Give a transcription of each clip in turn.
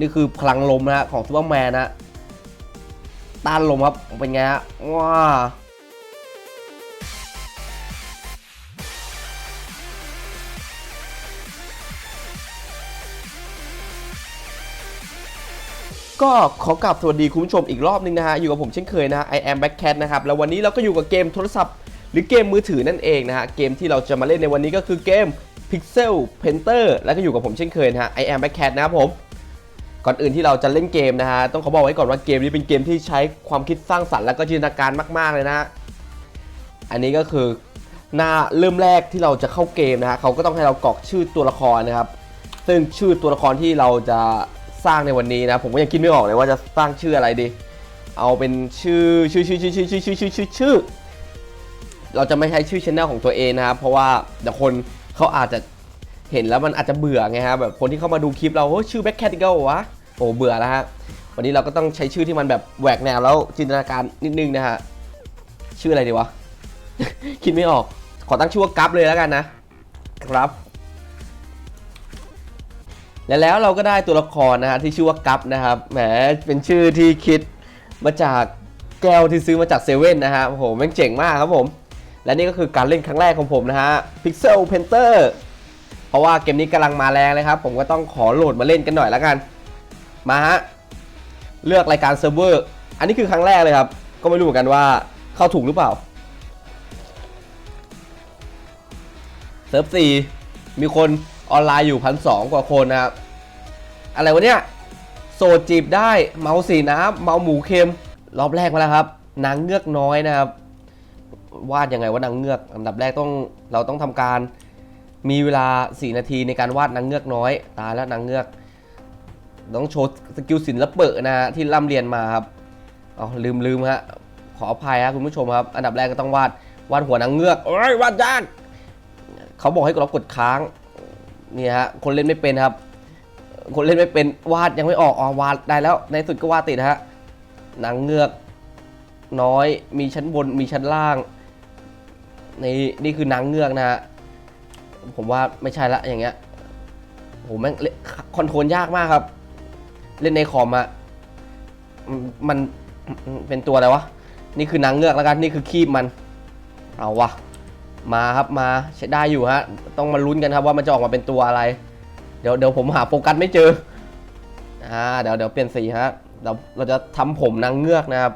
นี่คือพลังลมนะฮะของซูเปอร์แมนนะต้านลมครับเป็นไงฮะว้าก็ขอกลับสวัสดีคุณผู้ชมอีกรอบนึงนะฮะ อยู่กับผมเช่นเคยนะฮะ I am Back Cat นะครับ แล้ววันนี้เราก็อยู่กับเกมโทรศัพท์ หรือเกมมือถือนั่นเองนะฮะ เกมที่เราจะมาเล่นในวันนี้ก็คือเกม Pixel Painter แล้วก็อยู่กับผมเช่นเคยนะฮะ I am Back Cat นะครับผม ก่อนอื่นที่เราจะเล่นเกมนะฮะต้องขอบอกไว้ก่อนว่าเกมนี้เป็นเกมที่ใช้ความคิดสร้างสรรค์และก็จินตนาการมาก ๆเลยนะฮะอันนี้ก็คือหน้าเริ่มแรกที่เราจะเข้าเกมนะฮะเขาก็ต้องให้เรากรอกชื่อตัวละครนะครับ ซึ่งชื่อตัวละครที่เราจะสร้างในวันนี้นะผมก็ยังคิดไม่ออกเลยว่าจะสร้างชื่ออะไรดี เอาเป็นชื่อชื่อชื่อชื่อชื่อชื่อชื่อชื่อชื่อชื่อเราจะไม่ใช้ชื่อช anel ของตัวเองนะครับเพราะว่าเดี๋ยวคนเขาอาจจะ เห็นแล้วมันอาจจะเบื่อไงฮะแบบคนที่เข้ามาดูคลิปเราโอ้ชื่อแบ็คแคทอีกแล้ววะโอ้เบื่อแล้วฮะวันนี้เราก็ต้องใช้ชื่อที่มันแบบแหวกแนวแล้วจินตนาการนิดนึงนะฮะชื่ออะไรดีวะ คิดไม่ออก ขอตั้งชื่อว่ากัฟเลยแล้วกันนะ ครับ และแล้วเราก็ได้ตัวละครนะฮะที่ชื่อว่ากัฟนะครับแหมเป็นชื่อที่คิดมาจากแก้วที่ซื้อมาจากเซเว่นนะฮะโอ้โหแม่งเจ๋งมากครับผม และนี่ก็คือการเล่นครั้งแรกของผมนะฮะ Pixel Painter เพราะว่าเกมนี้กำลังมาแรงเลยครับ ผมก็ต้องขอโหลดมาเล่นกันหน่อยแล้วกัน มาฮะ เลือกรายการเซิร์ฟเวอร์ อันนี้คือครั้งแรกเลยครับ ก็ไม่รู้เหมือนกันว่าเข้าถูกหรือเปล่า เซิร์ฟสี่มีคนออนไลน์อยู่พันสกว่าคนนะครับ อะไรวะเนี่ย โสดจีบได้ เมาสีน้ำเมาหมูเค็ม รอบแรกมาแล้วครับ นางเงือกน้อยนะครับ วาดยังไงว่านางเงือก อันดับแรกต้องเราต้องทำการ มีเวลา 4 นาทีในการวาดนางเงือกน้อย ตายแล้วนางเงือกต้องโชว์สกิลศิลปะนะฮะที่ร่ำเรียนมาครับเอาลืมลืมฮะขออภัยครับคุณผู้ชมครับ อันดับแรกก็ต้องวาดวาดหัวนางเงือกโอ้ยวาดยากเขาบอกให้เรากดค้างนี่ฮะคนเล่นไม่เป็นครับ คนเล่นไม่เป็นวาดยังไม่ออกอ๋อวาดได้แล้ว ในสุดก็วาดติดนะฮะนางเงือกน้อยมีชั้นบนมีชั้นล่างนี่นี่คือนางเงือกนะฮะ ผมว่าไม่ใช่ละอย่างเงี้ยโหแม่งเล่นคอนโทรลยากมากครับ เล่นในคอมอะมันเป็นตัวอะไรวะ นี่คือนางเงือกแล้วกัน นี่คือคีบมัน เอาวะ มาครับมาใช้ได้อยู่ฮะ ต้องมาลุ้นกันครับว่ามันจะออกมาเป็นตัวอะไร เดี๋ยวเดี๋ยวผมหาโฟกัสไม่เจอ อ่า เดี๋ยวเดี๋ยวเปลี่ยนสีฮะ เราเราจะทำผมนางเงือกนะครับ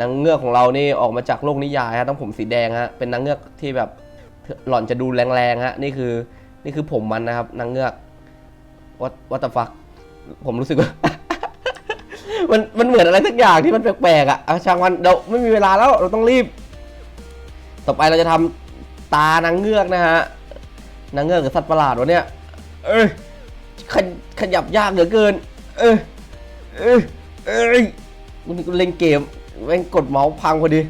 นางเงือกของเรานี่ออกมาจากโลกนิยายฮะ ต้องผมสีแดงฮะ เป็นนางเงือกที่แบบ หล่อนจะดูแรงๆฮะนี่คือนี่คือผมมันนะครับนางเงือก what what the fuck ผมรู้สึกว่า มันมันเหมือนอะไรสักอย่างที่มันแปลกๆอะเอาช่างมันเดี๋ยวไม่มีเวลาแล้วเราต้องรีบ ต่อไปเราจะทำตานางเงือกนะฮะนางเงือกกับสัตว์ประหลาดวะเนี่ยเอ้ยขยขยับยากเหลือเกิน เอ้ยเอ้ยเอ้ยวันเล่นเกมแม่งกดเมาส์พังพอดี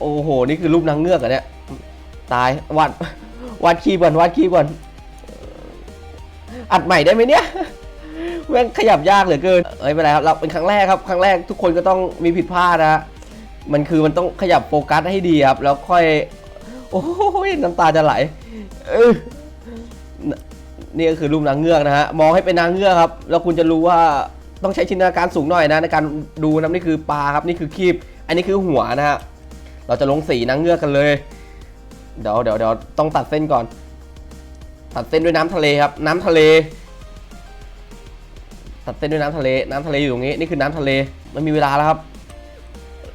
โอ้โห นี่คือรูปนางเงือกอะเนี่ย ตายวาดวาดคีย์ก่อนวาดคีย์ก่อน อัดใหม่ได้ไหมเนี่ยแม่งขยับยากเหลือเกินเอ้ยไม่เป็นไรครับ เราเป็นครั้งแรกครับ ครั้งแรกทุกคนก็ต้องมีผิดพลาดนะ มันคือมันต้องขยับโฟกัสให้ดีครับ แล้วค่อย โอ้ยน้ำตาจะไหล เออนี่ก็คือรูปนางเงือกนะฮะ มองให้เป็นนางเงือกครับ แล้วคุณจะรู้ว่าต้องใช้จินตนาการสูงหน่อยนะ ในการดูนะนี่คือปลาครับ นี่คือคีบ อันนี้คือหัวนะฮะ เราจะลงสีนางเงือกกันเลย เดี๋ยวเดี๋ยวเดี๋ยวต้องตัดเส้นก่อน ตัดเส้นด้วยน้ำทะเลครับ น้ำทะเล ตัดเส้นด้วยน้ำทะเล น้ำทะเลอยู่ตรงนี้ นี่คือน้ำทะเลไม่มีเวลาแล้วครับ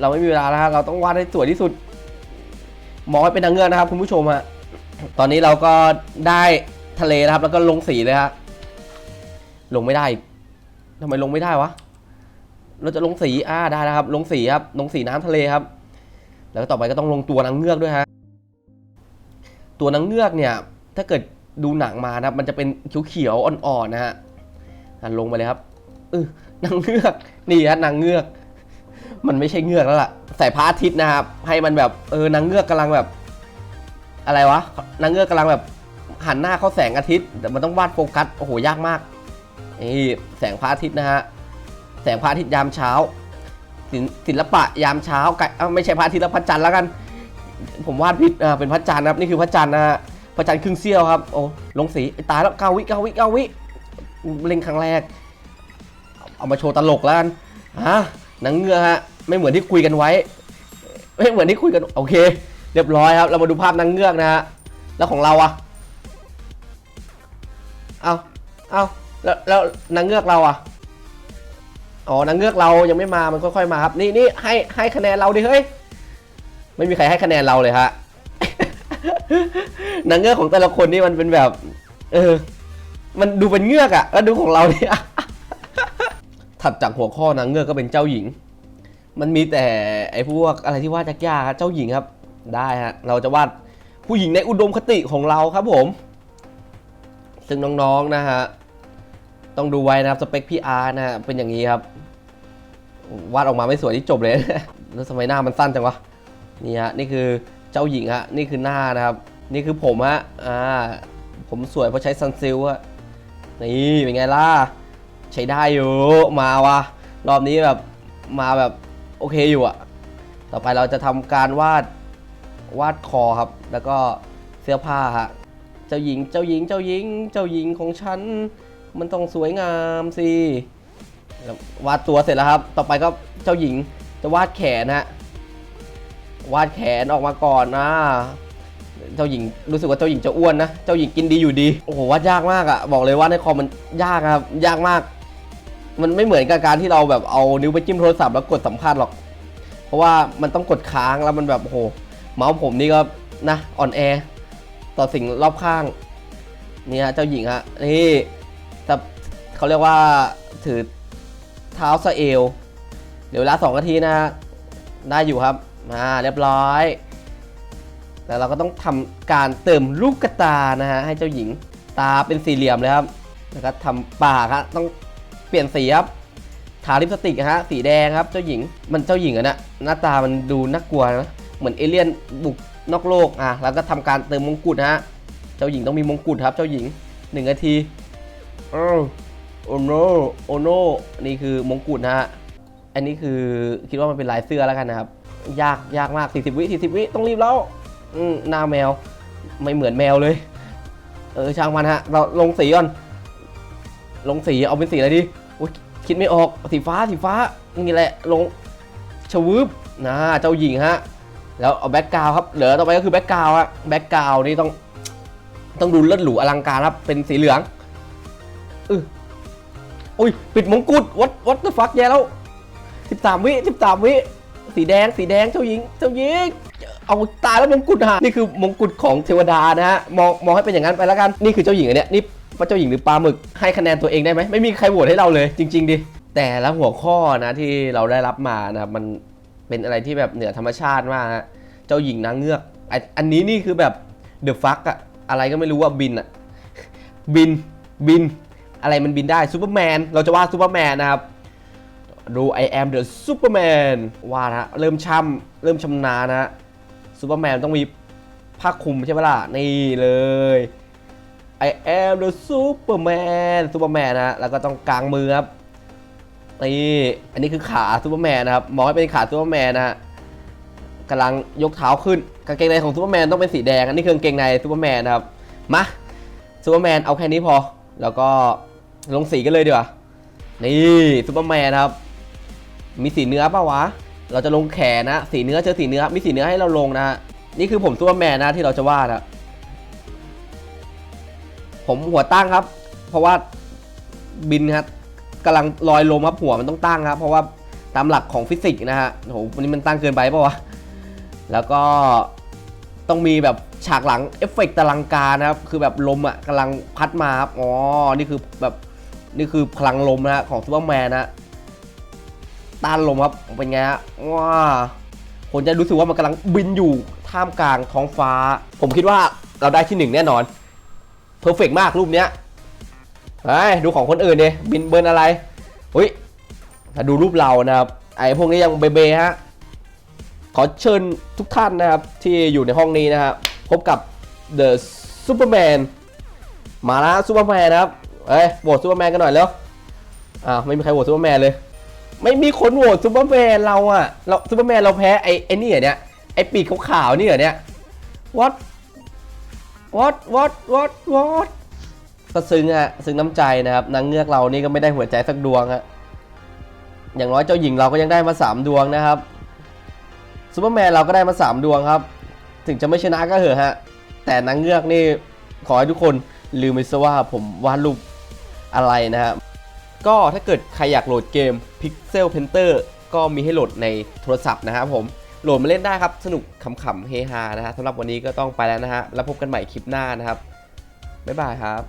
เราไม่มีเวลาแล้วครับเราต้องวาดให้สวยที่สุด มองให้เป็นนางเงือกนะครับ คุณผู้ชมฮะ ตอนนี้เราก็ได้ทะเลนะครับ แล้วก็ลงสีเลยฮะ ลงไม่ได้อีกทำไมลงไม่ได้วะ เราจะลงสี อ่า ได้แล้วครับ ลงสีครับ ลงสีน้ำทะเลครับ แล้วก็ต่อไปก็ต้องลงตัวนางเงือกด้วยฮะ ตัวนางเงือกเนี่ย ถ้าเกิดดูหนังมานะครับมันจะเป็นเขียวๆอ่อนๆนะฮะอะลงไปเลยครับเออนางเงือกนี่ฮะนางเงือก มันไม่ใช่เงือกแล้วล่ะใส่พระอาทิตย์นะครับ ให้มันแบบเออนางเงือกกำลังแบบ อะไรวะนางเงือกกำลังแบบหันหน้าเข้าแสงอาทิตย์แต่มันต้องวาดโฟกัสโอ้โหยากมากนี่แสงพระอาทิตย์นะฮะแสงพระอาทิตย์ยามเช้า ศิลปะยามเช้าไก่ไม่ใช่พระอาทิตย์แล้วพระจันทร์แล้วกัน ผมวาดผิดอ่าเป็นพระจันทร์นะครับนี่คือพระจันทร์นะฮะพระจันทร์ครึ่งเสี้ยวครับโอ้ลงสีตายแล้วเก้าวิเก้าวิเก้าวิเล่นครั้งแรก เอามาโชว์ตลกแล้วกันฮะหนังเงือกฮะไม่เหมือนที่คุยกันไว้ ไม่เหมือนที่คุยกันโอเค เรียบร้อยครับ เรามาดูภาพนางเงือกนะฮะแล้วของเราอะเอาเอาแล้วแล้วนางเงือกเราอะ อ๋อนางเงือกเรายังไม่มา มันค่อยๆมาครับ นี่นี่ให้ให้คะแนนเราดิเฮ้ย ไม่มีใครให้คะแนนเราเลยฮะ นางเงือกของแต่ละคนนี่มันเป็นแบบ เออ มันดูเป็นเงือกอะแล้วดูของเราเนี่ย ถัดจากหัวข้อนางเงือกก็เป็นเจ้าหญิง มันมีแต่ไอ้พวกอะไรที่วาดยากๆครับเจ้าหญิงครับ ได้ฮะ เราจะวาดผู้หญิงในอุดมคติของเราครับผม ซึ่งน้องๆนะฮะต้องดูไว้นะครับ สเปคพี่อาร์นะเป็นอย่างนี้ครับ วาดออกมาไม่สวยที่จบเลย แล้วทำไมหน้ามันสั้นจังวะ นี่ฮะ นี่คือเจ้าหญิงฮะ นี่คือหน้านะครับ นี่คือผมฮะ อ่า ผมสวยเพราะใช้ซันซิลอะนี่เป็นไงล่ะ ใช้ได้อยู่ มาวะรอบนี้แบบมาแบบโอเคอยู่อะต่อไปเราจะทำการวาดวาดคอครับ แล้วก็เสื้อผ้าฮะ เจ้าหญิง เจ้าหญิง เจ้าหญิง เจ้าหญิงของฉัน มันต้องสวยงามสิ วาดตัวเสร็จแล้วครับ ต่อไปก็เจ้าหญิงจะวาดแขนฮะ วาดแขนออกมาก่อนนะ เจ้าหญิงรู้สึกว่าเจ้าหญิงจะอ้วนนะ เจ้าหญิงกินดีอยู่ดี โอ้โหวาดยากมากอะบอกเลยว่าในคอมมันยากครับ ยากมาก มันไม่เหมือนกับการที่เราแบบเอานิ้วไปจิ้มโทรศัพท์แล้วกดสัมภาษณ์หรอก เพราะว่ามันต้องกดค้างแล้วมันแบบโอ้โห เมาส์ผมนี่ก็นะอ่อนแอต่อสิ่งรอบข้างนี่ฮะเจ้าหญิงฮะนี่แต่เขาเรียกว่าถือ เท้าสะเอวเดี๋ยวเวลาสองนาทีนะได้อยู่ครับมาเรียบร้อย แล้วเราก็ต้องทำการเติมลูกกระตานะฮะให้เจ้าหญิงตาเป็นสี่เหลี่ยมเลยครับแล้วก็ทำปากครับต้องเปลี่ยนสีครับทาลิปสติกฮะสีแดงครับเจ้าหญิงมันเจ้าหญิงอะนะหน้าตามันดูน่ากลัวนะเหมือนเอเลี่ยนบุกนอกโลกอะแล้วก็ทำการเติมมงกุฎฮะเจ้าหญิงต้องมีมงกุฎครับ เจ้าหญิงหนึ่งนาทีอ้าว โอโนโอโนนี่คือมงกุฎนะฮะ อันนี้คือคิดว่ามันเป็นลายเสื้อแล้วกันนะครับ ยากยากมาก40วิ40วิต้องรีบแล้วอืมหน้าแมว ไม่เหมือนแมวเลย เออช่างมันฮะ เราลงสีก่อน ลงสีเอาเป็นสีอะไรดีคิดไม่ออกสีฟ้าสีฟ้านี่แหละลงชวืบนะเจ้าหญิงฮะแล้วเอาแบ็กกราวครับเหลือต่อไปก็คือแบ็กกราวฮะแบ็กกราวนี่ต้องต้องดูเลิศหรูอลังการครับเป็นสีเหลืองอือ อุ้ยปิดมงกุฎวัดวัดเดอะฟักแย่แล้ว13วิ13วิสีแดงสีแดงเจ้าหญิงเจ้าหญิงเอาตายแล้วมงกุฎฮะนี่คือมงกุฎของเทวดานะฮะมองมองให้เป็นอย่างนั้นไปแล้วกันนี่คือเจ้าหญิงอันเนี้ยนี่พระเจ้าหญิงหรือปลาหมึกให้คะแนนตัวเองได้ไหมไม่มีใครโหวตให้เราเลย จริง ๆ ดิ แต่ละหัวข้อนะที่เราได้รับมานะมันเป็นอะไรที่แบบเหนือธรรมชาติมากฮะเจ้าหญิงนางเงือกไออันนี้นี่คือแบบเดอะฟักอะอะไรก็ไม่รู้ว่าบินอะบินบิน อะไรมันบินได้ซูเปอร์แมนเราจะวาดซูเปอร์แมนนะครับดู I am the Superman ว่านะฮะเริ่มช่ำเริ่มชำนาญนะซูเปอร์แมนต้องมีผ้าคลุมใช่ไหมล่ะ นี่เลย I am the Superman ซูเปอร์แมนนะแล้วก็ต้องกางมือครับนี่อันนี้คือขาซูเปอร์แมนนะครับมองให้เป็นขาซูเปอร์แมนนะฮะกำลังยกเท้าขึ้นกางเกงในของซูเปอร์แมนต้องเป็นสีแดง อันนี้คือกางเกงในซูเปอร์แมนนะครับมาซูเปอร์แมนเอาแค่นี้พอ แล้วก็ ลงสีกันเลยดีกว่า นี่ซูเปอร์แมนครับ มีสีเนื้อป่าวะ เราจะลงแขนนะ สีเนื้อเจอสีเนื้อ มีสีเนื้อให้เราลงนะฮะ นี่คือผมซูเปอร์แมนนะที่เราจะวาดอะผมหัวตั้งครับ เพราะว่าบินครับกำลังลอยลมครับหัวมันต้องตั้งครับ เพราะว่าตามหลักของฟิสิกส์นะฮะโหวันนี้มันตั้งเกินไปป่าวะ แล้วก็ต้องมีแบบฉากหลังเอฟเฟกต์ตลังการนะครับ คือแบบลมอะกำลังพัดมาครับ อ๋อ นี่คือแบบ นี่คือพลังลมนะฮะของซูเปอร์แมนนะต้านลมครับเป็นไงฮะว้าผมจะรู้สึกว่ามันกำลังบินอยู่ท่ามกลางท้องฟ้า ผมคิดว่าเราได้ที่หนึ่งแน่นอนเพอร์เฟกมากรูปเนี้ยเฮ้ดูของคนอื่นดิบินเบิร์นอะไรเฮ้ยถ้าดูรูปเรานะครับไอ้พวกนี้ยังเบเบฮะขอเชิญทุกท่านนะครับที่อยู่ในห้องนี้นะครับพบกับ The Superman มาแล้วซูเปอร์แมนนะครับ เฮ้ยโหวตซูเปอร์แมนกันหน่อยแล้วอ้าไม่มีใครโหวตซูเปอร์แมนเลย ไม่มีคนโหวตซูเปอร์แมนเราอะเราซูเปอร์แมนเราแพ้ไอ้ไอ้นี่เหรอเนี่ยไอ้ปีกขาวๆนี่เหรอเนี่ย what โอ้ what what what what ก็ซึ้งอะซึ้งน้ำใจนะครับนางเงือกเรานี่ก็ไม่ได้หัวใจสักดวงอะอย่างน้อยเจ้าหญิงเราก็ยังได้มา 3 ดวงนะครับซูเปอร์แมนเราก็ได้มา 3 ดวงครับ ถึงจะไม่ชนะก็เหอะฮะแต่นางเงือกนี่ขอให้ทุกคนลืมไปซะว่าผมวาดรูป อะไรนะครับก็ถ้าเกิดใครอยากโหลดเกม Pixel Painter ก็มีให้โหลดในโทรศัพท์นะครับผมโหลดมาเล่นได้ครับ สนุกขำๆเฮฮานะฮะสำหรับวันนี้ก็ต้องไปแล้วนะฮะแล้วพบกันใหม่คลิปหน้านะครับ บ๊ายบายครับ